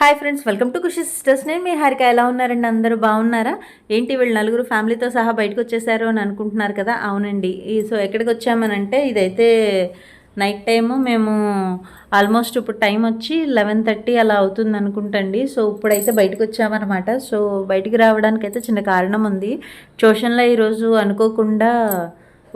Hi friends welcome to Khushi sisters నేను మీ హారిక. ఎలా ఉన్నారండి? అందరూ బాగున్నారా? ఏంటి వీళ్ళు నలుగురు ఫ్యామిలీతో సహా బయటకు వచ్చేసారు అని అనుకుంటున్నారు కదా? అవునండి. ఈ సో ఎక్కడికి వచ్చామనంటే ఇదైతే నైట్ టైము మేము ఆల్మోస్ట్ ఇప్పుడు టైం వచ్చి లెవెన్ థర్టీ అలా అవుతుంది అనుకుంటండి. సో ఇప్పుడైతే బయటకు వచ్చామన్నమాట. సో బయటికి రావడానికి అయితే చిన్న కారణం ఉంది. ట్యూషన్లో ఈరోజు అనుకోకుండా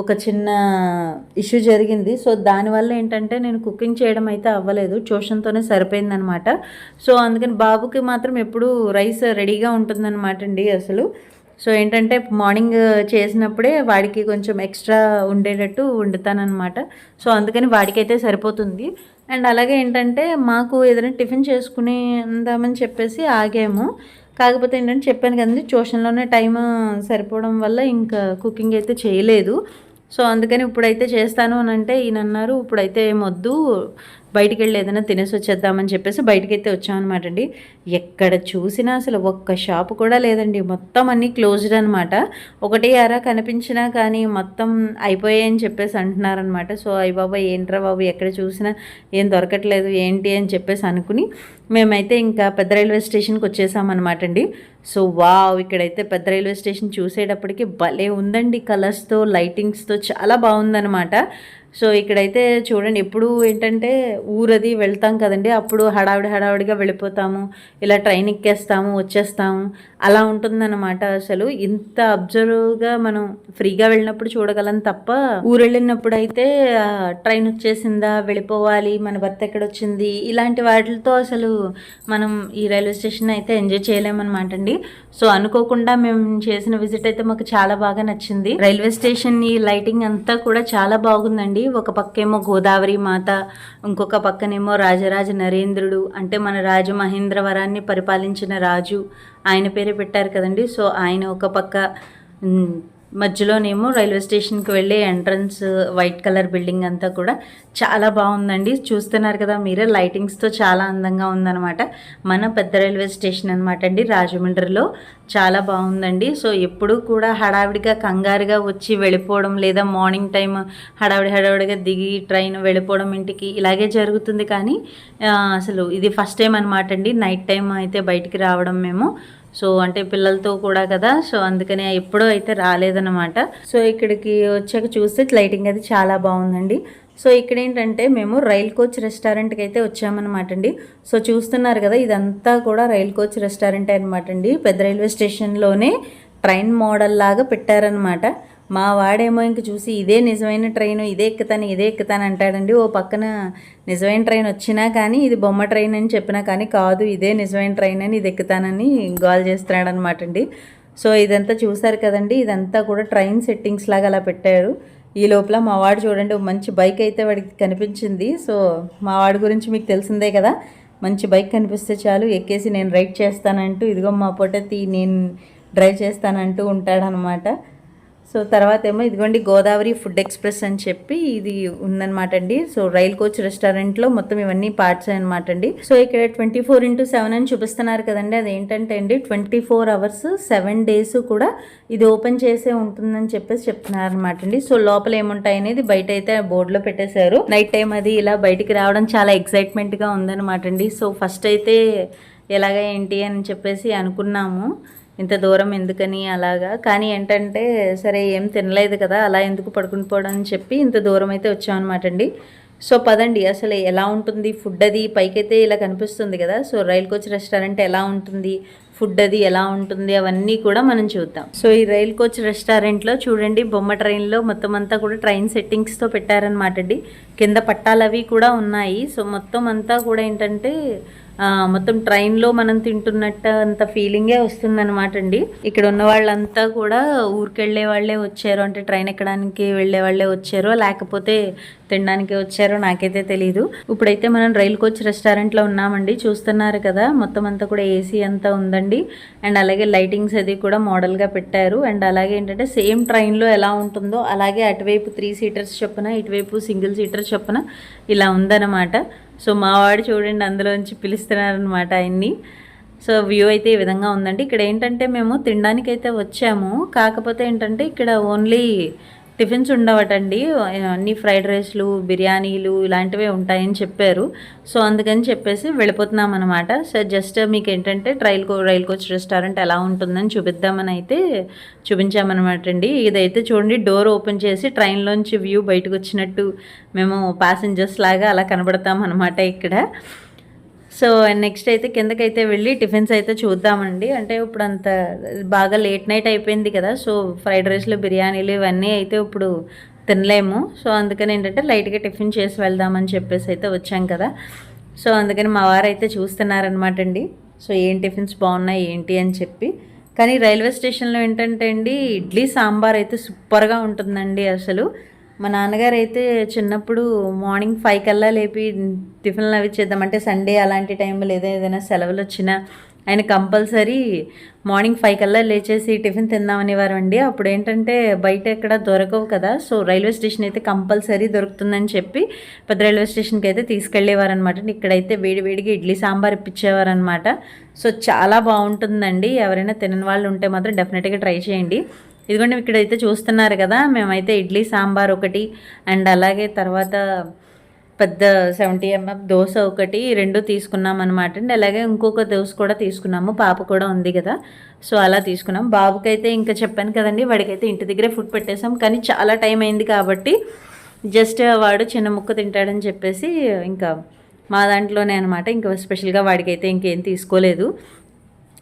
ఒక చిన్న ఇష్యూ జరిగింది. సో దానివల్ల ఏంటంటే నేను కుకింగ్ చేయడం అయితే అవ్వలేదు. ట్యూషన్తోనే సరిపోయిందనమాట సో అందుకని బాబుకి మాత్రం ఎప్పుడు రైస్ రెడీగా ఉంటుందన్నమాట అండి అసలు. సో ఏంటంటే మార్నింగ్ చేసినప్పుడే వాడికి కొంచెం ఎక్స్ట్రా ఉండేటట్టు వండుతానమాట సో అందుకని వాడికైతే సరిపోతుంది. అండ్ అలాగే ఏంటంటే మాకు ఏదైనా టిఫిన్ చేసుకుని ఉందామని చెప్పేసి ఆగాము. కాకపోతే ఏంటంటే చెప్పాను కదండి ట్యూషన్లోనే టైం సరిపోవడం వల్ల ఇంకా కుకింగ్ అయితే చేయలేదు. సో అందుకని ఇప్పుడైతే చేస్తాను అని అంటే ఈయన అన్నారు ఇప్పుడైతే ఏమొద్దు బయటికి వెళ్ళి ఏదైనా తినేసి వచ్చేద్దామని చెప్పేసి బయటకైతే వచ్చామన్నమాట అండి. ఎక్కడ చూసినా అసలు ఒక్క షాప్ కూడా లేదండి. మొత్తం అన్నీ క్లోజ్డ్ అనమాట ఒకటి అరా కనిపించినా కానీ మొత్తం అయిపోయాయని చెప్పేసి అంటున్నారనమాట సో అయ్య బాబా ఏంట్రా బాబు ఎక్కడ చూసినా ఏం దొరకట్లేదు ఏంటి అని చెప్పేసి అనుకుని మేమైతే ఇంకా పెద్ద రైల్వే స్టేషన్కి వచ్చేసామన్నమాట అండి. సో వావ్ ఇక్కడైతే పెద్ద రైల్వే స్టేషన్ చూసేటప్పటికి భలే ఉందండి. కలర్స్తో లైటింగ్స్తో చాలా బాగుందనమాట సో ఇక్కడైతే చూడండి ఎప్పుడు ఏంటంటే ఊరది వెళ్తాం కదండి. అప్పుడు హడావిడి హడావిడిగా వెళ్ళిపోతాము ఇలా ట్రైన్ ఎక్కేస్తాము వచ్చేస్తాము. అలా ఉంటుందన్నమాట అసలు. ఇంత అబ్జర్వ్గా మనం ఫ్రీగా వెళ్ళినప్పుడు చూడగలం తప్ప ఊరు వెళ్ళినప్పుడు అయితే ట్రైన్ వచ్చేసిందా వెళ్ళిపోవాలి మన భర్త ఎక్కడొచ్చింది ఇలాంటి వాటితో అసలు మనం ఈ రైల్వే స్టేషన్ అయితే ఎంజాయ్ చేయలేమన్నమాట అండి. సో అనుకోకుండా మేము చేసిన విజిట్ అయితే మాకు చాలా బాగా నచ్చింది. రైల్వే స్టేషన్ ఈ లైటింగ్ అంతా కూడా చాలా బాగుందండి. ఒక పక్కేమో గోదావరి మాత ఇంకొక పక్కనేమో రాజరాజ నరేంద్రుడు అంటే మన రాజు మహేంద్రవరాన్ని పరిపాలించిన రాజు ఆయన పేరే పెట్టారు కదండి. సో ఆయన ఒక పక్క మధ్యలోనేమో రైల్వే స్టేషన్కి వెళ్ళే ఎంట్రన్స్ వైట్ కలర్ బిల్డింగ్ అంతా కూడా చాలా బాగుందండి. చూస్తున్నారు కదా మీరే లైటింగ్స్తో చాలా అందంగా ఉందన్నమాట. మన పెద్ద రైల్వే స్టేషన్ అనమాట అండి రాజమండ్రిలో. చాలా బాగుందండి. సో ఎప్పుడూ కూడా హడావిడిగా కంగారుగా వచ్చి వెళ్ళిపోవడం లేదా మార్నింగ్ టైం హడావిడి హడావిడిగా దిగి ట్రైన్ వెళ్ళిపోవడం ఇంటికి ఇలాగే జరుగుతుంది. కానీ అసలు ఇది ఫస్ట్ టైం అనమాట అండి. నైట్ టైం అయితే బయటికి రావడం మేము. సో అంటే పిల్లలతో కూడా కదా సో అందుకని ఎప్పుడూ అయితే రాలేదనమాట సో ఇక్కడికి వచ్చాక చూస్తే లైటింగ్ అది చాలా బాగుందండి. సో ఇక్కడ ఏంటంటే మేము రైల్ కోచ్ రెస్టారెంట్కి అయితే వచ్చామన్నమాట అండి. సో చూస్తున్నారు కదా ఇదంతా కూడా రైల్ కోచ్ రెస్టారెంట్ అనమాట అండి. పెద్ద రైల్వే స్టేషన్లోనే ట్రైన్ మోడల్ లాగా పెట్టారనమాట మా వాడేమో ఇంక చూసి ఇదే నిజమైన ట్రైన్ ఇదే ఎక్కుతాను ఇదే ఎక్కుతాను అంటాడండి. ఓ పక్కన నిజమైన ట్రైన్ వచ్చినా కానీ ఇది బొమ్మ ట్రైన్ అని చెప్పినా కానీ కాదు ఇదే నిజమైన ట్రైన్ అని ఇది ఎక్కుతానని గోల్ చేస్తున్నాడు అనమాట అండి సో ఇదంతా చూసారు కదండి. ఇదంతా కూడా ట్రైన్ సెట్టింగ్స్ లాగా అలా పెట్టారు. ఈ లోపల మా వాడు చూడండి మంచి బైక్ అయితే వాడికి కనిపించింది. సో మా వాడి గురించి మీకు తెలిసిందే కదా. మంచి బైక్ కనిపిస్తే చాలు ఎక్కేసి నేను రైడ్ చేస్తానంటూ ఇదిగో మా పొట్టతి నేను డ్రైవ్ చేస్తానంటూ ఉంటాడనమాట. సో తర్వాత ఏమో ఇదిగోండి గోదావరి ఫుడ్ ఎక్స్ప్రెస్ అని చెప్పి ఇది ఉందన్నమాట అండి. సో రైల్ కోచ్ రెస్టారెంట్లో మొత్తం ఇవన్నీ పార్ట్స్ అనమాట అండి. సో ఇక్కడ ట్వంటీ ఫోర్ ఇంటూ సెవెన్ అని చూపిస్తున్నారు కదండి. అది ఏంటంటే అండి twenty four hours seven days కూడా ఇది ఓపెన్ చేసే ఉంటుందని చెప్పేసి చెప్తున్నారు అనమాట అండి. సో లోపల ఏముంటాయి అనేది బయట అయితే బోర్డులో పెట్టేశారు. నైట్ టైం అది ఇలా బయటికి రావడం చాలా ఎక్సైట్మెంట్గా ఉందన్నమాట అండి. సో ఫస్ట్ అయితే ఎలాగ ఏంటి అని చెప్పేసి అనుకున్నాము. ఇంత దూరం ఎందుకని అలాగా. కానీ ఏంటంటే సరే ఏం తినలేదు కదా అలా ఎందుకు పడుకుని పోవడం అని చెప్పి ఇంత దూరం అయితే వచ్చామన్నమాట అండి. సో పదండి అసలు ఎలా ఉంటుంది ఫుడ్ అది? పైకైతే ఇలా కనిపిస్తుంది కదా సో రైల్ కోచ్ రెస్టారెంట్ ఎలా ఉంటుంది? ఫుడ్ అది ఎలా ఉంటుంది? అవన్నీ కూడా మనం చూద్దాం. సో ఈ రైల్ కోచ్ రెస్టారెంట్లో చూడండి బొమ్మ ట్రైన్లో మొత్తం అంతా కూడా ట్రైన్ సెట్టింగ్స్తో పెట్టారనమాట అండి. కింద పట్టాలు అవి కూడా ఉన్నాయి. సో మొత్తం అంతా కూడా ఏంటంటే మొత్తం ట్రైన్లో మనం తింటున్నట్టు అంత ఫీలింగే వస్తుందన్నమాట అండి. ఇక్కడ ఉన్న వాళ్ళంతా కూడా ఊరికెళ్ళే వాళ్ళే వచ్చారు. అంటే ట్రైన్ ఎక్కడానికి వెళ్ళే వాళ్ళే వచ్చారో లేకపోతే తినడానికి వచ్చారో నాకైతే తెలియదు ఇప్పుడైతే మనం రైల్ కోచ్ రెస్టారెంట్లో ఉన్నామండి. చూస్తున్నారు కదా మొత్తం అంతా కూడా ఏసీ అంతా ఉందండి. అండ్ అలాగే లైటింగ్స్ అది కూడా మోడల్గా పెట్టారు. అండ్ అలాగే ఏంటంటే సేమ్ ట్రైన్లో ఎలా ఉంటుందో అలాగే అటువైపు త్రీ సీటర్స్ చొప్పున ఇటువైపు సింగిల్ సీటర్ చొప్పున ఇలా ఉందన్నమాట. సో మావాడు చూడండి అందులోంచి పిలుస్తున్నారనమాట ఆయన్ని. సో వ్యూ అయితే ఈ విధంగా ఉందండి. ఇక్కడ ఏంటంటే మేము తినడానికి అయితే వచ్చాము. కాకపోతే ఏంటంటే ఇక్కడ ఓన్లీ టిఫిన్స్ ఉండవటండి. అన్ని ఫ్రైడ్ రైస్లు బిర్యానీలు ఇలాంటివే ఉంటాయని చెప్పారు. సో అందుకని చెప్పేసి వెళ్ళిపోతున్నాం అనమాట సో జస్ట్ మీకు ఏంటంటే ట్రైల్ కో రైల్ కోచ్ రెస్టారెంట్ ఎలా ఉంటుందని చూపిద్దామని అయితే చూపించామన్నమాట అండి ఇదైతే చూడండి డోర్ ఓపెన్ చేసి ట్రైన్లోంచి వ్యూ బయటకు వచ్చినట్టు మేము ప్యాసింజర్స్ లాగా అలా కనబడతాం అనమాట ఇక్కడ. సో నెక్స్ట్ అయితే కిందకైతే వెళ్ళి టిఫిన్స్ అయితే చూద్దామండి. అంటే ఇప్పుడు అంత బాగా లేట్ నైట్ అయిపోయింది కదా సో ఫ్రైడ్ రైస్లు బిర్యానీలు ఇవన్నీ అయితే ఇప్పుడు తినలేము. సో అందుకని ఏంటంటే లైట్గా టిఫిన్ చేసి వెళ్దామని చెప్పేసి అయితే వచ్చాం కదా. సో అందుకని మా వారు అయితే చూస్తున్నారనమాట అండి. సో ఏం టిఫిన్స్ బాగున్నాయి ఏంటి అని చెప్పి. కానీ రైల్వే స్టేషన్లో ఏంటంటే అండి ఇడ్లీ సాంబార్ అయితే సూపర్గా ఉంటుందండి అసలు. మా నాన్నగారు అయితే చిన్నప్పుడు మార్నింగ్ ఫైవ్ కల్లా లేపి టిఫిన్లు అవి చేద్దామంటే సండే అలాంటి టైంలో ఏదో ఏదైనా సెలవులు వచ్చినా ఆయన కంపల్సరీ మార్నింగ్ ఫైవ్ కల్లా లేచేసి టిఫిన్ తిందామనేవారు అండి. అప్పుడు ఏంటంటే బయట ఎక్కడ దొరకవు కదా. సో రైల్వే స్టేషన్ అయితే కంపల్సరీ దొరుకుతుందని చెప్పి పెద్ద రైల్వే స్టేషన్కి అయితే తీసుకెళ్ళేవారు అనమాట ఇక్కడైతే వేడివేడిగా ఇడ్లీ సాంబార్ ఇప్పించేవారు అనమాట సో చాలా బాగుంటుందండి. ఎవరైనా తినని వాళ్ళు ఉంటే మాత్రం డెఫినెట్గా ట్రై చేయండి. ఇదిగోండి ఇక్కడైతే చూస్తున్నారు కదా మేమైతే ఇడ్లీ సాంబార్ ఒకటి అండ్ అలాగే తర్వాత పెద్ద సెవెంటీ ఎంఎం దోశ ఒకటి రెండు తీసుకున్నాం అనమాట అండి అలాగే ఇంకొక దోశ కూడా తీసుకున్నాము పాప కూడా ఉంది కదా సో అలా తీసుకున్నాం. బాబుకైతే ఇంకా చెప్పాను కదండి వాడికైతే ఇంటి దగ్గరే ఫుడ్ పెట్టేసాం కానీ చాలా టైం అయింది కాబట్టి జస్ట్ వాడు చిన్న ముక్క తింటాడని చెప్పేసి ఇంకా మా దాంట్లోనే అనమాట ఇంకా స్పెషల్గా వాడికైతే ఇంకేం తీసుకోలేదు.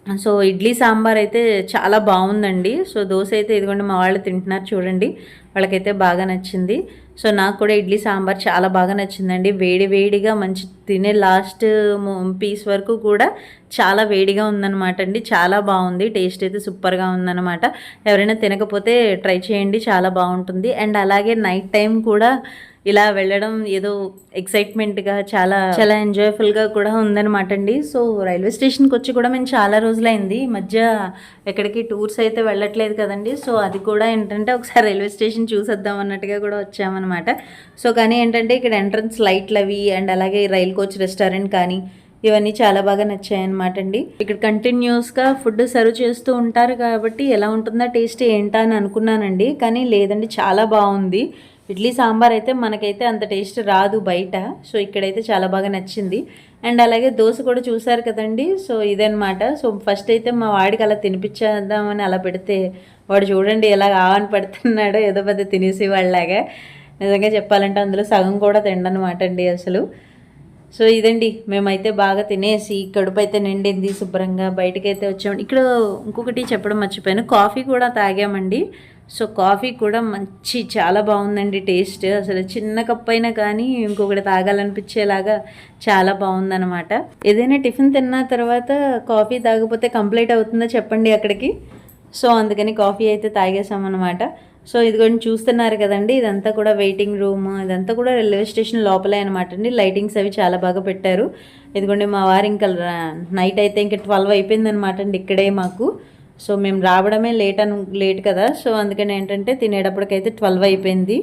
సో ఇడ్లీ సాంబార్ అయితే చాలా బాగుందండి. సో దోశ అయితే ఇదిగోండి మా వాళ్ళు తింటున్నారు చూడండి. వాళ్ళకైతే బాగా నచ్చింది. సో నాకు కూడా ఇడ్లీ సాంబార్ చాలా బాగా నచ్చిందండి. వేడి వేడిగా మంచి తినే లాస్ట్ పీస్ వరకు కూడా చాలా వేడిగా ఉందన్నమాట అండి. చాలా బాగుంది. టేస్ట్ అయితే సూపర్గా ఉందన్నమాట. ఎవరైనా తినకపోతే ట్రై చేయండి. చాలా బాగుంటుంది. అండ్ అలాగే నైట్ టైం కూడా ఇలా వెళ్ళడం ఏదో ఎక్సైట్మెంట్గా చాలా చాలా ఎంజాయ్ఫుల్గా కూడా ఉందన్నమాట అండి. సో రైల్వే స్టేషన్కి వచ్చి కూడా మేము చాలా రోజులైంది. మధ్య ఎక్కడికి టూర్స్ అయితే వెళ్ళట్లేదు కదండి. సో అది కూడా ఏంటంటే ఒకసారి రైల్వే స్టేషన్ చూసేద్దాం అన్నట్టుగా కూడా వచ్చామన్నమాట. సో కానీ ఏంటంటే ఇక్కడ ఎంట్రన్స్ లైట్లు అవి అండ్ అలాగే రైల్ కోచ్ రెస్టారెంట్ కానీ ఇవన్నీ చాలా బాగా నచ్చాయి అనమాట అండి. ఇక్కడ కంటిన్యూస్గా ఫుడ్ సర్వ్ చేస్తూ ఉంటారు కాబట్టి ఎలా ఉంటుందా టేస్ట్ ఏంటా అని అనుకున్నానండి. కానీ లేదండి చాలా బాగుంది. ఇడ్లీ సాంబార్ అయితే మనకైతే అంత టేస్ట్ రాదు బయట. సో ఇక్కడైతే చాలా బాగా నచ్చింది. అండ్ అలాగే దోశ కూడా చూసారు కదండి. సో ఇదనమాట సో ఫస్ట్ అయితే మా వాడికి అలా తినిపించేద్దామని అలా పెడితే వాడు చూడండి ఎలా ఆవని పెడుతున్నాడో ఏదో పెద్ద తినేసి వాళ్ళలాగా. నిజంగా చెప్పాలంటే అందులో సగం కూడా తిండనమాట అండి అసలు. సో ఇదండి. మేమైతే బాగా తినేసి కడుపు అయితే నిండింది శుభ్రంగా బయటకైతే వచ్చామండి ఇక్కడ ఇంకొకటి చెప్పడం మర్చిపోయాను. కాఫీ కూడా తాగామండి. సో కాఫీ కూడా మంచి చాలా బాగుందండి టేస్ట్. అసలు చిన్న కప్ అయినా కానీ ఇంకొకటి తాగాలనిపించేలాగా చాలా బాగుందన్నమాట. ఏదైనా టిఫిన్ తిన్న తర్వాత కాఫీ తాగిపోతే కంప్లీట్ అవుతుందో చెప్పండి అక్కడికి? సో అందుకని కాఫీ అయితే తాగేసామన్నమాట సో ఇదిగోండి చూస్తున్నారు కదండి ఇదంతా కూడా వెయిటింగ్ రూమ్ ఇదంతా కూడా రైల్వే స్టేషన్ లోపలే అనమాట అండి. లైటింగ్స్ అవి చాలా బాగా పెట్టారు. ఇదిగోండి మా వారు ఇంకా నైట్ అయితే ఇంకా ట్వెల్వ్ అయిపోయింది అనమాట అండి ఇక్కడే మాకు. సో మేము రావడమే లేట్ అను లేట్ కదా. సో అందుకని ఏంటంటే తినేటప్పటికైతే ట్వెల్వ్ అయిపోయింది.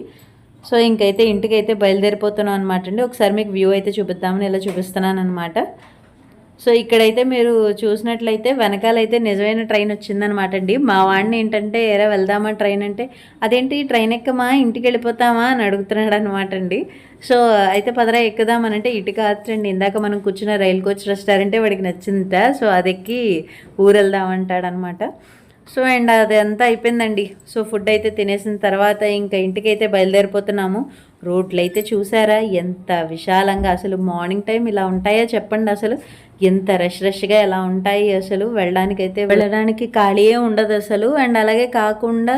సో ఇంకైతే ఇంటికైతే బయలుదేరిపోతున్నాం అనమాట అండి. ఒకసారి మీకు వ్యూ అయితే చూపిద్దామని ఇలా చూపిస్తున్నాను అనమాట సో ఇక్కడైతే మీరు చూసినట్లయితే వెనకాలైతే నిజమైన ట్రైన్ వచ్చిందనమాట అండి. మా వాడిని ఏంటంటే ఏరా వెళ్దామా ట్రైన్? అంటే అదేంటి ట్రైన్ ఎక్కమా? ఇంటికి వెళ్ళిపోతామా? అని అడుగుతున్నాడు అనమాట అండి. సో అయితే పదరా ఎక్కుదామనంటే ఇటు కాదండి ఇందాక మనం కూర్చున్న రైల్ కోచ్ రెస్టారెంటే వాడికి నచ్చిందిట సో అది ఎక్కి ఊరు వెళ్దామంటాడు సో అండ్ అదంతా అయిపోయిందండి. సో ఫుడ్ అయితే తినేసిన తర్వాత ఇంకా ఇంటికైతే బయలుదేరిపోతున్నాము. రోడ్లు అయితే చూసారా? ఎంత విశాలంగా అసలు మార్నింగ్ టైం ఇలా ఉంటాయా చెప్పండి అసలు? ఎంత రష్ రష్గా ఎలా ఉంటాయి అసలు? వెళ్ళడానికైతే వెళ్ళడానికి ఖాళీయే ఉండదు అసలు. అండ్ అలాగే కాకుండా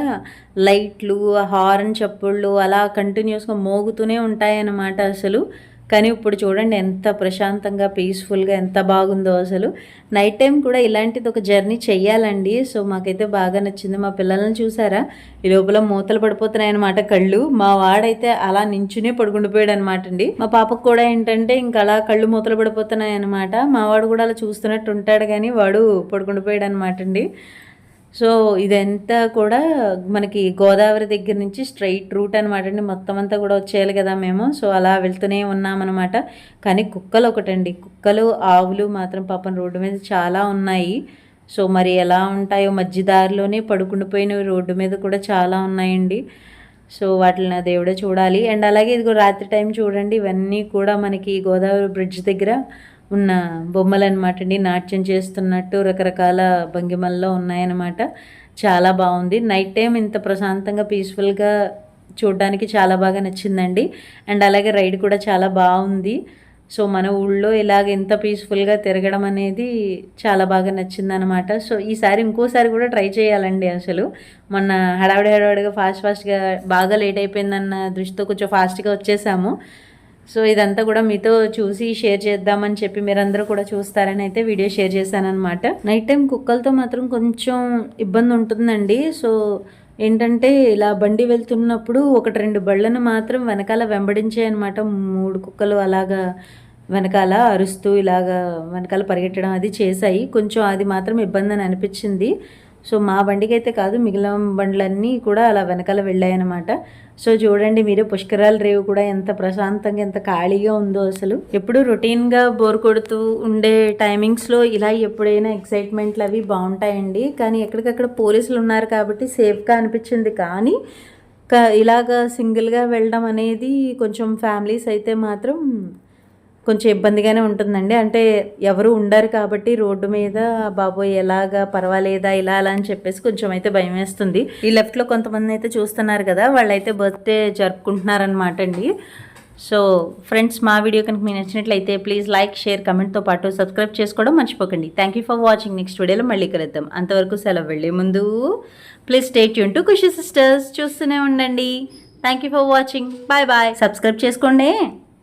లైట్లు హార్న్ చప్పుళ్ళు అలా కంటిన్యూస్గా మోగుతూనే ఉంటాయన్నమాట అసలు. కానీ ఇప్పుడు చూడండి ఎంత ప్రశాంతంగా పీస్ఫుల్గా ఎంత బాగుందో అసలు. నైట్ టైం కూడా ఇలాంటిది ఒక జర్నీ చెయ్యాలండి. సో మాకైతే బాగా నచ్చింది. మా పిల్లల్ని చూసారా? ఈ లోపల మూతలు పడిపోతున్నాయి అనమాట కళ్ళు. మా వాడైతే అలా నించునే పడుకుండిపోయాడు అనమాట అండి. మా పాపకు కూడా ఏంటంటే ఇంకా అలా కళ్ళు మూతలు పడిపోతున్నాయి అనమాట మా వాడు కూడా అలా చూస్తున్నట్టు ఉంటాడు కానీ వాడు పడుకుండిపోయాడు అనమాట అండి. సో ఇదంతా కూడా మనకి గోదావరి దగ్గర నుంచి స్ట్రైట్ రూట్ అనమాట అండి. మొత్తం అంతా కూడా వచ్చేయాలి కదా మేము. సో అలా వెళ్తూనే ఉన్నామన్నమాట. కానీ కుక్కలు ఒకటండి. కుక్కలు ఆవులు మాత్రం పాపం రోడ్డు మీద చాలా ఉన్నాయి. సో మరి ఎలా ఉంటాయో మధ్యదారిలోనే పడుకుండిపోయిన రోడ్డు మీద కూడా చాలా ఉన్నాయండి. సో వాటిని దేవుడే చూడాలి. అండ్ అలాగే ఇదిగో రాత్రి టైం చూడండి. ఇవన్నీ కూడా మనకి గోదావరి బ్రిడ్జ్ దగ్గర ఉన్న బొమ్మలన్నమాట అండి నాట్యం చేస్తున్నట్టు రకరకాల భంగిమల్లో ఉన్నాయన్నమాట. చాలా బాగుంది. నైట్ టైం ఇంత ప్రశాంతంగా పీస్ఫుల్గా చూడడానికి చాలా బాగా నచ్చిందండి. అండ్ అలాగే రైడ్ కూడా చాలా బాగుంది. సో మన ఊళ్ళో ఇలాగ ఎంత పీస్ఫుల్గా తిరగడం అనేది చాలా బాగా నచ్చిందనమాట సో ఈసారి ఇంకోసారి కూడా ట్రై చేయాలండి అసలు. మొన్న హడావిడి హడావిడిగా ఫాస్ట్ ఫాస్ట్గా బాగా లేట్ అయిపోయిందన్న దృష్టితో కొంచెం ఫాస్ట్గా వచ్చేసాము. సో ఇదంతా కూడా మీతో చూసి షేర్ చేద్దామని చెప్పి మీరందరూ కూడా చూస్తారని అయితే వీడియో షేర్ చేశానమాట నైట్ టైం కుక్కలతో మాత్రం కొంచెం ఇబ్బంది ఉంటుందండి. సో ఏంటంటే ఇలా బండి వెళ్తున్నప్పుడు ఒకటి రెండు బళ్ళను మాత్రం వెనకాల వెంబడించాయి అనమాట మూడు కుక్కలు అలాగా వెనకాల అరుస్తూ ఇలాగా వెనకాల పరిగెట్టడం అది చేశాయి. కొంచెం అది మాత్రం ఇబ్బంది అని అనిపించింది. సో మా బండికి అయితే కాదు మిగిలిన బండ్లన్నీ కూడా అలా వెనకాల వెళ్ళాయన్నమాట. సో చూడండి మీరు పుష్కరాల రేవు కూడా ఎంత ప్రశాంతంగా ఎంత ఖాళీగా ఉందో అసలు. ఎప్పుడు రొటీన్గా బోర్ కొడుతూ ఉండే టైమింగ్స్లో ఇలా ఎప్పుడైనా ఎక్సైట్మెంట్లు అవి బాగుంటాయండి. కానీ ఎక్కడికక్కడ పోలీసులు ఉన్నారు కాబట్టి సేఫ్గా అనిపించింది. కానీ క- ఇలాగ సింగిల్గా వెళ్ళడం అనేది కొంచెం ఫ్యామిలీస్ అయితే మాత్రం కొంచెం ఇబ్బందిగానే ఉంటుందండి. అంటే ఎవరు ఉండరు కాబట్టి రోడ్డు మీద బాబోయ్ ఎలాగా? పర్వాలేదా? ఇలా అలా అని చెప్పేసి కొంచెం అయితే భయం వేస్తుంది ఈ లెఫ్ట్లో కొంతమంది అయితే చూస్తున్నారు కదా వాళ్ళైతే బర్త్డే జరుపుకుంటున్నారనమాట అండి. సో ఫ్రెండ్స్ మా వీడియో కనుక మీకు నచ్చినట్లయితే ప్లీజ్ లైక్ షేర్ కమెంట్తో పాటు సబ్స్క్రైబ్ చేసుకోవడం మర్చిపోకండి. Thank you for watching next వీడియోలో మళ్ళీ కలుద్దాం. అంతవరకు సెలవు వెళ్ళే ముందు ప్లీజ్ స్టేట్ యూన్ టు ఖుషి సిస్టర్స్ చూస్తూనే ఉండండి. Thank you for watching bye bye subscribe చేసుకోండి.